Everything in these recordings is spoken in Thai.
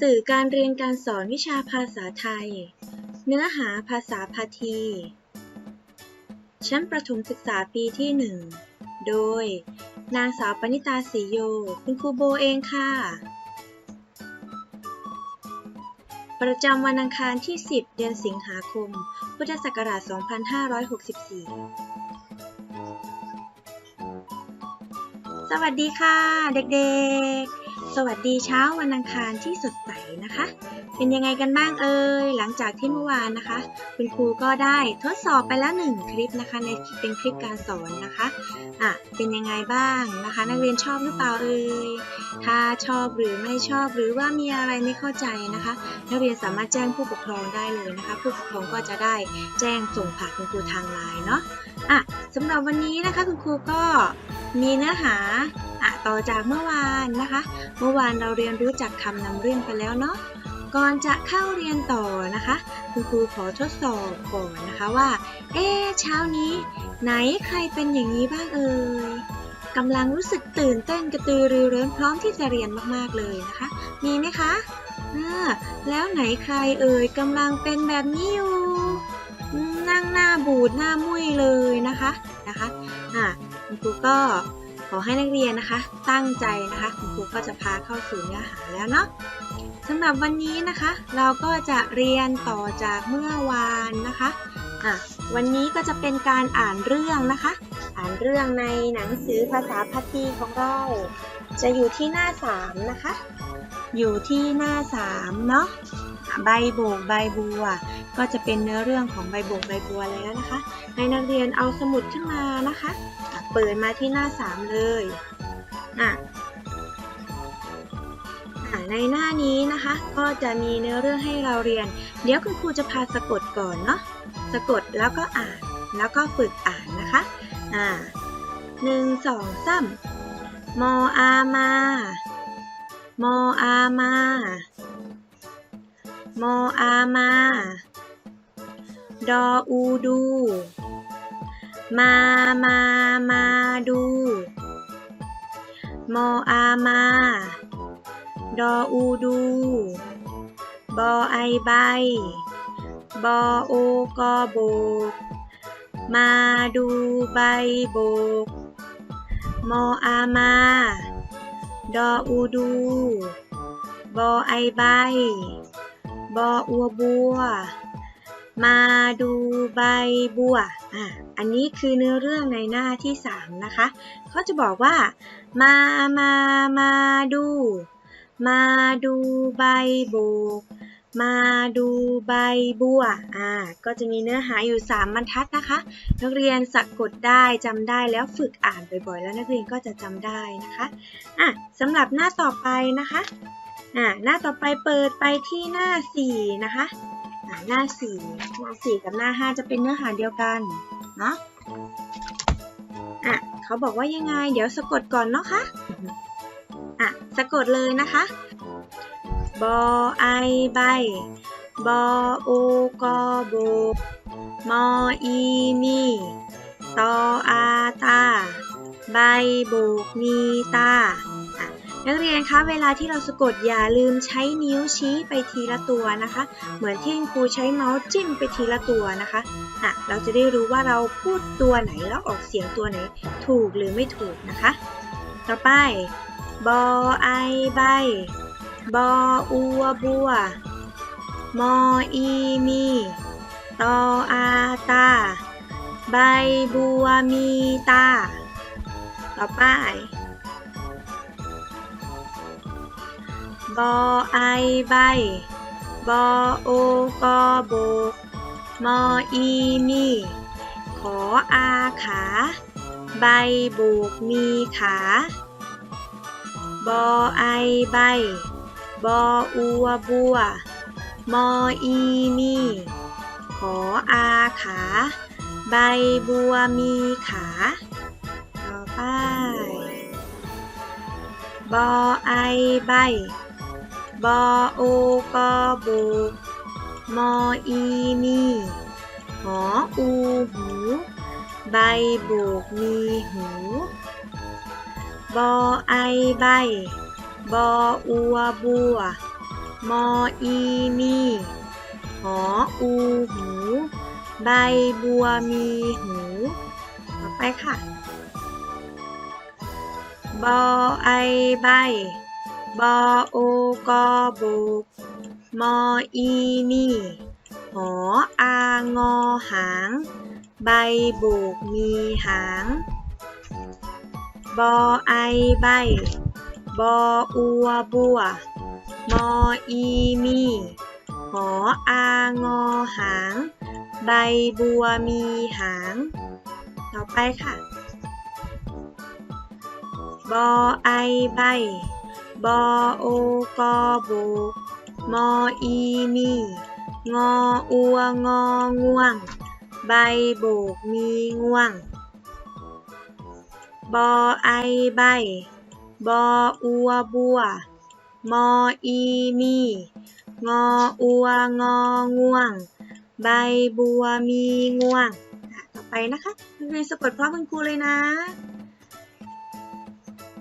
สื่อการเรียนการสอนวิชาภาษาไทย เนื้อหาภาษาพาที ชั้นประถมศึกษาปีที่หนึ่งโดย นางสาวปณิตาศรีโย คุณครูโบเองค่ะ ประจำวันอังคารที่ 10 เดือนสิงหาคม พุทธศักราช 2564 สวัสดีค่ะ เด็กๆ สวัสดีเช้าวันอังคารที่สดใสนะคะ เป็นยังไงกันบ้างเอ่ยหลังจากที่เมื่อวานนะคะ คุณครูก็ได้ทดสอบไปแล้วหนึ่งคลิปนะคะ ในเป็นคลิปการสอนนะคะอะเป็นยังไงบ้างนะคะ นักเรียนชอบหรือเปล่าเอ่ยถ้าชอบหรือไม่ชอบหรือว่ามีอะไรไม่เข้าใจนะคะ นักเรียนสามารถแจ้งผู้ปกครองได้เลยนะคะ ผู้ปกครองก็จะได้แจ้งส่งผ่านคุณครูทางไลน์เนาะอะสำหรับวันนี้นะคะคุณครูก็ มีเนื้อหาอะต่อจากเมื่อวานนะคะ เมื่อวานเราเรียนรู้จักคำนำเรื่องไปแล้วเนาะก่อนจะเข้าเรียนต่อนะคะ คุณครูขอทดสอบก่อนนะคะว่า เอ๊เช้านี้ ไหนใครเป็นอย่างนี้บ้างเอ่ยกำลังรู้สึกตื่นเต้นกระตือรือร้นพร้อมที่จะเรียนมากๆเลยนะคะ มีไหมคะอ่าแล้วไหนใครเอ่ยกำลังเป็นแบบนี้อยู่นั่งหน้าบูดหน้ามุ้ยเลยนะคะนะคะ คุณครูก็ขอให้นักเรียนนะคะ ตั้งใจนะคะคุณครูก็จะพาเข้าสู่เนื้อหาแล้วเนาะสำหรับวันนี้นะคะ เราก็จะเรียนต่อจากเมื่อวานนะคะอะวันนี้ก็จะเป็นการอ่านเรื่องนะคะ อ่านเรื่องในหนังสือภาษาพาทีของเรา จะอยู่ที่หน้า 3 นะคะ อยู่ที่หน้า 3 เนาะใบโบกใบบัว ก็จะเป็นเนื้อเรื่องของใบโบกใบบัวแล้วนะคะ ให้นักเรียนเอาสมุดขึ้นมานะคะ เปิดมาที่หน้า 3 เลยอะในหน้านี้นะคะ ก็จะมีเนื้อเรื่องให้เราเรียน เดี๋ยวคุณครูจะพาสะกดก่อนเนาะสะกดแล้วก็อ่าน แล้วก็ฝึกอ่านนะคะอ่าหนึ่งสองสามมออามามออามามออามา ดออูดู มา มา มาดู มออามา ดออูดู บอไอใบ บอโอกอโบก มาดูใบโบก มออามา ดออูดู บอไอใบ บออัวบัว มาดูใบบัว อะ อันนี้คือเนื้อเรื่องในหน้าที่ 3 นะคะ เขาจะบอกว่า มา มา มาดู มาดูใบโบก มาดูใบบัว อ่า ก็จะมีเนื้อหาอยู่ 3 บรรทัดนะคะ นักเรียนสะกดได้จำได้แล้วฝึกอ่านบ่อยๆ แล้วนักเรียนก็จะจำได้นะคะ อะสำหรับหน้าต่อไปนะคะ อ่า หน้าต่อไปเปิดไปที่หน้า 4 นะคะ หน้า4หน้า4กับหน้า5จะเป็นเนื้อหาเดียวกันเนาะอะเขาบอกว่ายังไง เดี๋ยวสะกดก่อนเนาะคะอะสะกดเลยนะคะบอไอใบบอโอกอโบมออีมีตออาตา ใบโบกมีตา นักเรียนคะเวลาที่เราสะกดอย่าลืมใช้นิ้วชี้ไปทีละตัวนะคะ เหมือนที่ครูใช้เมาส์จิ้มไปทีละตัวนะคะอะเราจะได้รู้ว่าเราพูดตัวไหนแล้วออกเสียงตัวไหน ถูกหรือไม่ถูกนะคะ ต่อไปบอไอใบบออัวบัวมออีมีตออาตา ใบบัวมีตา ต่อไป บอไอใบบอโอกอโบกมออีมีขออาขา ใบโบกมีขา บอไอใบบออัวบัว มออีมี ขออาขา ใบบัวมีขา ต่อไป บอไอใบ บอโอกอโบมออีมีหออูหู ใบโบกมีหูบอไอใบบออัวบัว มออีมีหออูหู ใบบัวมีหูต่อไปค่ะ บอไอใบ บอโอกอบุกมออีนี่ หออางอหาง ใบโบกมีหาง บอไอใบ บออัวบัว มออีมีหออางอหาง ใบบัวมีหาง ต่อไปค่ะ บอไอใบ บอโอกอบุกมออีมีงออัวงอง่วง ใบโบกมีง่วง บอไอใบบออัวบัว มออีมี งออัวงอง่วง ใบบัวมีง่วง ต่อไปนะคะเรียนสะกดพร้อมคุณครูเลยนะ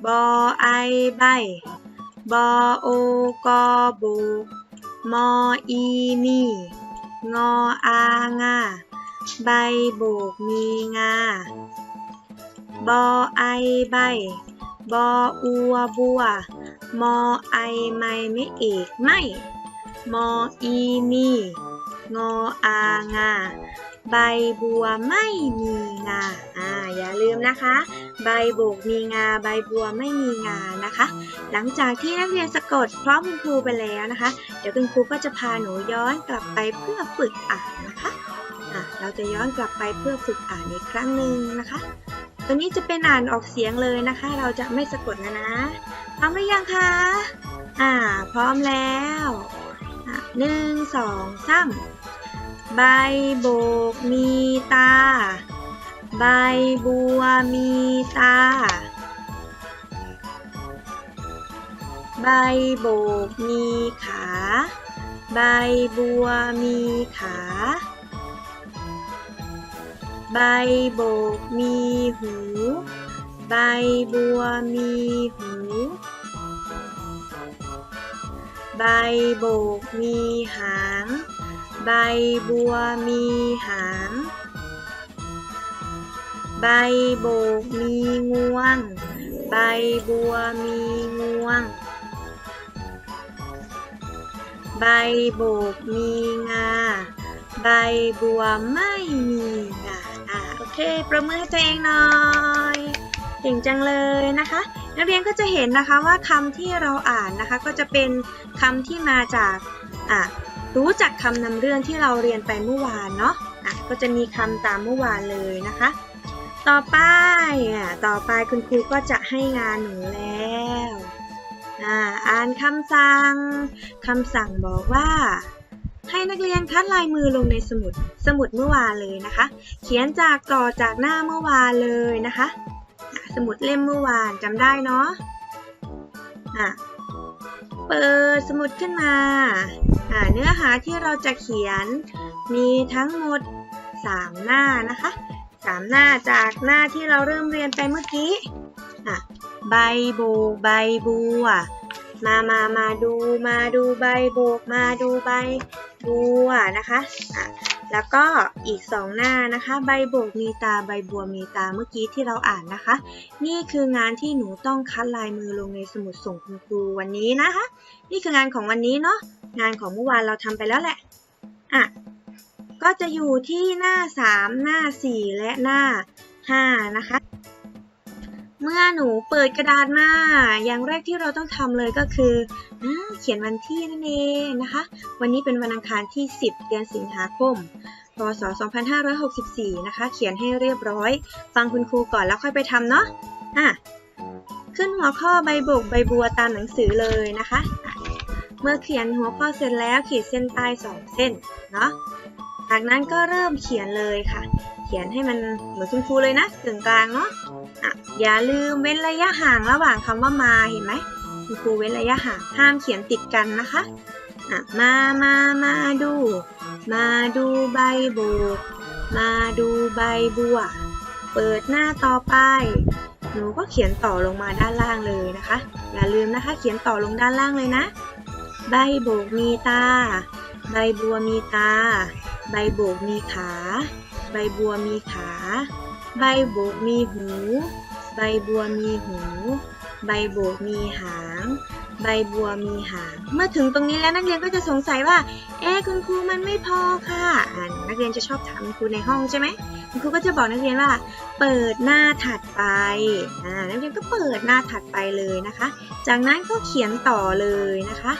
บอไอใบ บอโอกอบุกมออีมีงออางาใบโบกมีงา บอไอใบบออัวบัว มอไอไม่ไม่เอกไม่ มออีมีงออางา ใบบัวไม่มีงา อ่า อย่าลืมนะคะ ใบโบกมีงา ใบบัวไม่มีงา นะคะ หลังจากที่นักเรียนสะกดพร้อมคุณครูไปแล้วนะคะ เดี๋ยวคุณครูก็จะพาหนูย้อนกลับไปเพื่อฝึกอ่านนะคะ อะ เราจะย้อนกลับไปเพื่อฝึกอ่านอีกครั้งหนึ่งนะคะ ตัวนี้จะเป็นอ่านออกเสียงเลยนะคะ เราจะไม่สะกดนะนะพร้อมหรือยังคะ อ่า พร้อมแล้วอะหนึ่งสองสาม ใบโบกมีตา ใบบัวมีตา ใบโบกมีขา ใบบัวมีขา ใบโบกมีหู ใบบัวมีหู ใบโบกมีหาง ใบบัวมีหาง ใบโบกมีงวง ใบบัวมีงวง ใบโบกมีงา ใบบัวไม่มีงาอ่าโอเค ประมือให้ตัวเองหน่อยเก่งจังเลยนะคะ นักเรียนก็จะเห็นนะคะว่าคำที่เราอ่านนะคะ ก็จะเป็นคำที่มาจากอะ รู้จักคำนำเรื่องที่เราเรียนไปเมื่อวานเนาะอะก็จะมีคำตามเมื่อวานเลยนะคะ ต่อไปอะต่อไปคุณครูก็จะให้งานหนูแล้วอ่าอ่านคำสั่งคำสั่งบอกว่าให้นักเรียนคัดลายมือลงในสมุด สมุดเมื่อวานเลยนะคะ เขียนจากต่อจากหน้าเมื่อวานเลยนะคะอะสมุดเล่มเมื่อวานจำได้เนาะอะ เปิดสมุดขึ้นมาอ่าเนื้อหาที่เราจะเขียนมีทั้งหมด 3 หน้านะคะสามหน้าจากหน้าที่เราเริ่มเรียนไปเมื่อกี้อะใบโบกใบบัวมามามาดูมาดูใบโบกมาดูใบบัวนะคะอะ แล้วก็อีกสองหน้านะคะ ใบโบกมีตาใบบัวมีตาเมื่อกี้ที่เราอ่านนะคะ นี่คืองานที่หนูต้องคัดลายมือลงในสมุดส่งคุณครูวันนี้นะคะ นี่คืองานของวันนี้เนาะงานของเมื่อวานเราทำไปแล้วแหละอะก็จะอยู่ที่หน้า 3 หน้า 4 และหน้า 5 นะคะ เมื่อหนูเปิดกระดาษมา อย่างแรกที่เราต้องทำเลยก็คืออเขียนวันที่นั่นเองนะคะ วันนี้เป็นวันอังคารที่ 10 เดือนสิงหาคม พศ 2564 นะคะ เขียนให้เรียบร้อย ฟังคุณครูก่อนแล้วค่อยไปทำเนาะอะขึ้นหัวข้อใบบกใบบัวตามหนังสือเลยนะคะะเมื่อเขียนหัวข้อเสร็จแล้วขีดเส้นใต้2เส้นเนาะ จากนั้นก็เริ่มเขียนเลยค่ะ เขียนให้มันเหมือนคุณครูเลยนะกึ่งกลางเนาะ อะอย่าลืมเว้นระยะห่างระหว่างคำว่ามาเห็นไหมคุณครูเว้นระยะห่างห้ามเขียนติดกันนะคะอะมามามาดู มาดูใบโบกมาดูใบบัว เปิดหน้าต่อไป หนูก็เขียนต่อลงมาด้านล่างเลยนะคะ อย่าลืมนะคะ เขียนต่อลงด้านล่างเลยนะ ใบโบกมีตา ใบบัวมีตา ใบโบกมีขา ใบบัวมีขา ใบโบกมีหู ใบบัวมีหู ใบโบกมีหาง ใบบัวมีหาง เมื่อถึงตรงนี้แล้วนักเรียนก็จะสงสัยว่า เอ๊คุณครูมันไม่พอค่ะอ่านักเรียนจะชอบถามคุณครูในห้องใช่ไหมคุณครูก็จะบอกนักเรียนว่า เปิดหน้าถัดไปอ่านักเรียนก็เปิดหน้าถัดไปเลยนะคะ จากนั้นก็เขียนต่อเลยนะคะ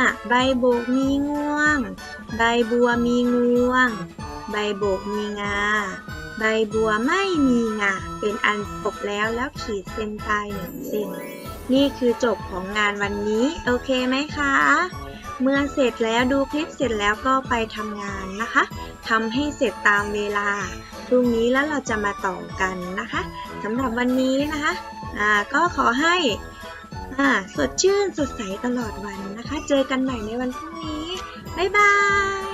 อะใบโบกมีง่วง ใบบัวมีงวง ใบโบกมีงา ใบบัวไม่มีงาเป็นอันจบแล้วแล้วขีดเส้นใต้หนึ่งเส้น นี่คือจบของงานวันนี้ โอเคไหมคะ เมื่อเสร็จแล้วดูคลิปเสร็จแล้วก็ไปทำงานนะคะทำให้เสร็จตามเวลา พรุ่งนี้แล้วเราจะมาต่อกันนะคะสำหรับวันนี้นะคะอ่าก็ขอให้อ่าสดชื่นสดใสตลอดวันนะคะ เจอกันใหม่ในวันพรุ่งนี้ บ๊ายบาย